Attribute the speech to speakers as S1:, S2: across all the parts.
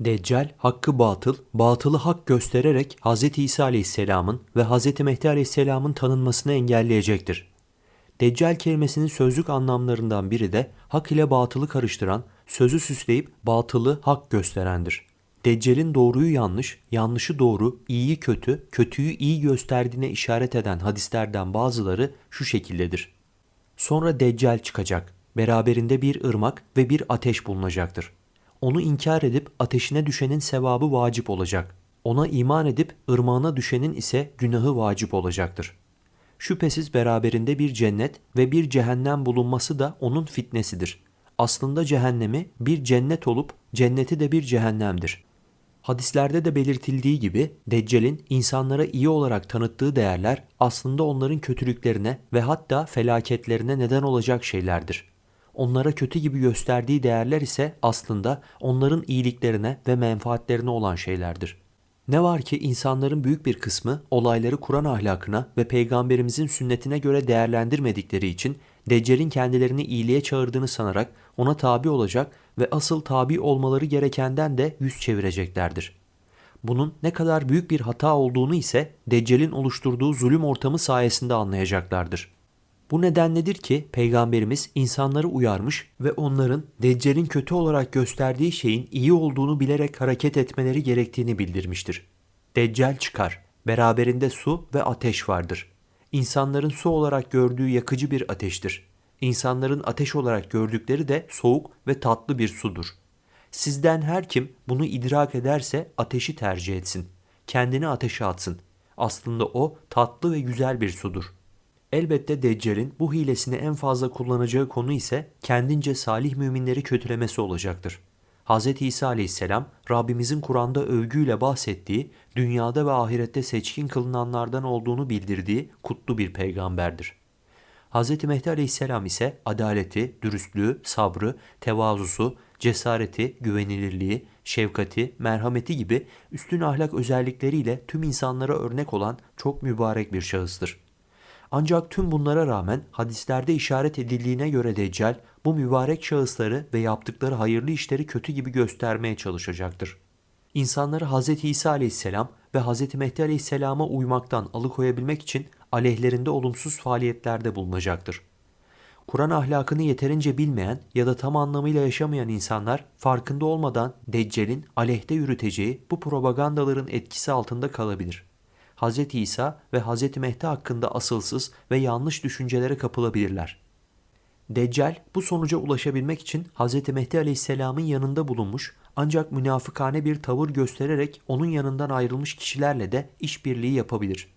S1: Deccal hakkı batıl, batılı hak göstererek Hz. İsa Aleyhisselam'ın ve Hz. Mehdi Aleyhisselam'ın tanınmasını engelleyecektir. Deccal kelimesinin sözlük anlamlarından biri de hak ile batılı karıştıran, sözü süsleyip batılı hak gösterendir. Deccal'in doğruyu yanlış, yanlışı doğru, iyiyi kötü, kötüyü iyi gösterdiğine işaret eden hadislerden bazıları şu şekildedir. Sonra Deccal çıkacak. Beraberinde bir ırmak ve bir ateş bulunacaktır. Onu inkar edip ateşine düşenin sevabı vacip olacak. Ona iman edip ırmağına düşenin ise günahı vacip olacaktır. Şüphesiz beraberinde bir cennet ve bir cehennem bulunması da onun fitnesidir. Aslında cehennemi bir cennet olup cenneti de bir cehennemdir. Hadislerde de belirtildiği gibi Deccal'in insanlara iyi olarak tanıttığı değerler aslında onların kötülüklerine ve hatta felaketlerine neden olacak şeylerdir. Onlara kötü gibi gösterdiği değerler ise aslında onların iyiliklerine ve menfaatlerine olan şeylerdir. Ne var ki insanların büyük bir kısmı olayları Kur'an ahlakına ve peygamberimizin sünnetine göre değerlendirmedikleri için Deccal'in kendilerini iyiliğe çağırdığını sanarak ona tabi olacak ve asıl tabi olmaları gerekenden de yüz çevireceklerdir. Bunun ne kadar büyük bir hata olduğunu ise Deccal'in oluşturduğu zulüm ortamı sayesinde anlayacaklardır. Bu nedenledir ki Peygamberimiz insanları uyarmış ve onların Deccal'in kötü olarak gösterdiği şeyin iyi olduğunu bilerek hareket etmeleri gerektiğini bildirmiştir. Deccal çıkar, beraberinde su ve ateş vardır. İnsanların su olarak gördüğü yakıcı bir ateştir. İnsanların ateş olarak gördükleri de soğuk ve tatlı bir sudur. Sizden her kim bunu idrak ederse ateşi tercih etsin. Kendini ateşe atsın. Aslında o tatlı ve güzel bir sudur. Elbette Deccal'in bu hilesini en fazla kullanacağı konu ise kendince salih müminleri kötülemesi olacaktır. Hz. İsa aleyhisselam Rabbimizin Kur'an'da övgüyle bahsettiği, dünyada ve ahirette seçkin kılınanlardan olduğunu bildirdiği kutlu bir peygamberdir. Hz. Mehdi aleyhisselam ise adaleti, dürüstlüğü, sabrı, tevazusu, cesareti, güvenilirliği, şefkati, merhameti gibi üstün ahlak özellikleriyle tüm insanlara örnek olan çok mübarek bir şahıstır. Ancak tüm bunlara rağmen hadislerde işaret edildiğine göre Deccal bu mübarek şahısları ve yaptıkları hayırlı işleri kötü gibi göstermeye çalışacaktır. İnsanları Hz. İsa aleyhisselam ve Hz. Mehdi aleyhisselama uymaktan alıkoyabilmek için aleyhlerinde olumsuz faaliyetlerde bulunacaktır. Kur'an ahlakını yeterince bilmeyen ya da tam anlamıyla yaşamayan insanlar farkında olmadan Deccal'in aleyhte yürüteceği bu propagandaların etkisi altında kalabilir. Hz. İsa ve Hz. Mehdi hakkında asılsız ve yanlış düşüncelere kapılabilirler. Deccal bu sonuca ulaşabilmek için Hz. Mehdi Aleyhisselam'ın yanında bulunmuş ancak münafıkane bir tavır göstererek onun yanından ayrılmış kişilerle de işbirliği yapabilir.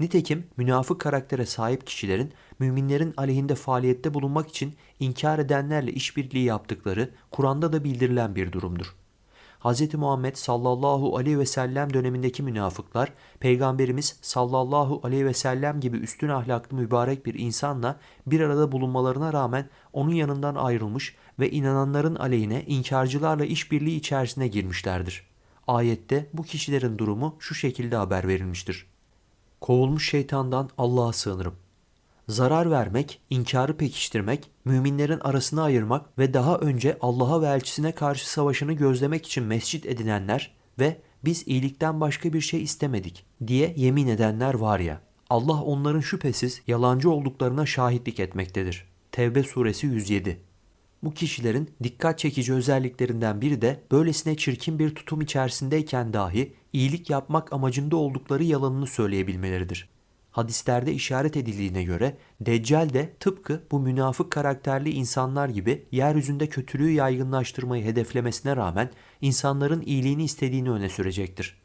S1: Nitekim münafık karaktere sahip kişilerin müminlerin aleyhinde faaliyette bulunmak için inkar edenlerle işbirliği yaptıkları Kur'an'da da bildirilen bir durumdur. Hz. Muhammed sallallahu aleyhi ve sellem dönemindeki münafıklar, Peygamberimiz sallallahu aleyhi ve sellem gibi üstün ahlaklı mübarek bir insanla bir arada bulunmalarına rağmen onun yanından ayrılmış ve inananların aleyhine inkarcılarla işbirliği içerisine girmişlerdir. Ayette bu kişilerin durumu şu şekilde haber verilmiştir. Kovulmuş şeytandan Allah'a sığınırım. Zarar vermek, inkarı pekiştirmek, müminlerin arasını ayırmak ve daha önce Allah'a ve elçisine karşı savaşını gözlemek için mescit edinenler ve biz iyilikten başka bir şey istemedik diye yemin edenler var ya, Allah onların şüphesiz yalancı olduklarına şahitlik etmektedir. Tevbe suresi 107 Bu kişilerin dikkat çekici özelliklerinden biri de böylesine çirkin bir tutum içerisindeyken dahi iyilik yapmak amacında oldukları yalanını söyleyebilmeleridir hadislerde işaret edildiğine göre Deccal de tıpkı bu münafık karakterli insanlar gibi yeryüzünde kötülüğü yaygınlaştırmayı hedeflemesine rağmen insanların iyiliğini istediğini öne sürecektir.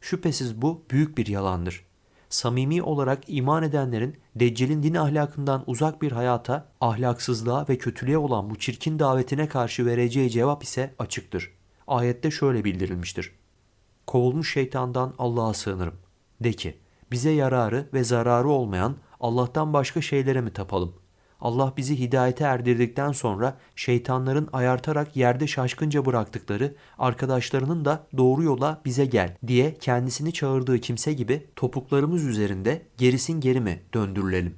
S1: Şüphesiz bu büyük bir yalandır. Samimi olarak iman edenlerin Deccal'in din ahlakından uzak bir hayata, ahlaksızlığa ve kötülüğe olan bu çirkin davetine karşı vereceği cevap ise açıktır. Ayette şöyle bildirilmiştir. Kovulmuş şeytandan Allah'a sığınırım. De ki, bize yararı ve zararı olmayan Allah'tan başka şeylere mi tapalım? Allah bizi hidayete erdirdikten sonra şeytanların ayartarak yerde şaşkınca bıraktıkları arkadaşlarının da doğru yola bize gel diye kendisini çağırdığı kimse gibi topuklarımız üzerinde gerisin geri mi döndürülelim?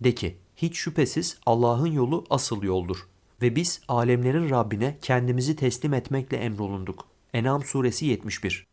S1: De ki hiç şüphesiz Allah'ın yolu asıl yoldur ve biz alemlerin Rabbine kendimizi teslim etmekle emrolunduk. En'am suresi 71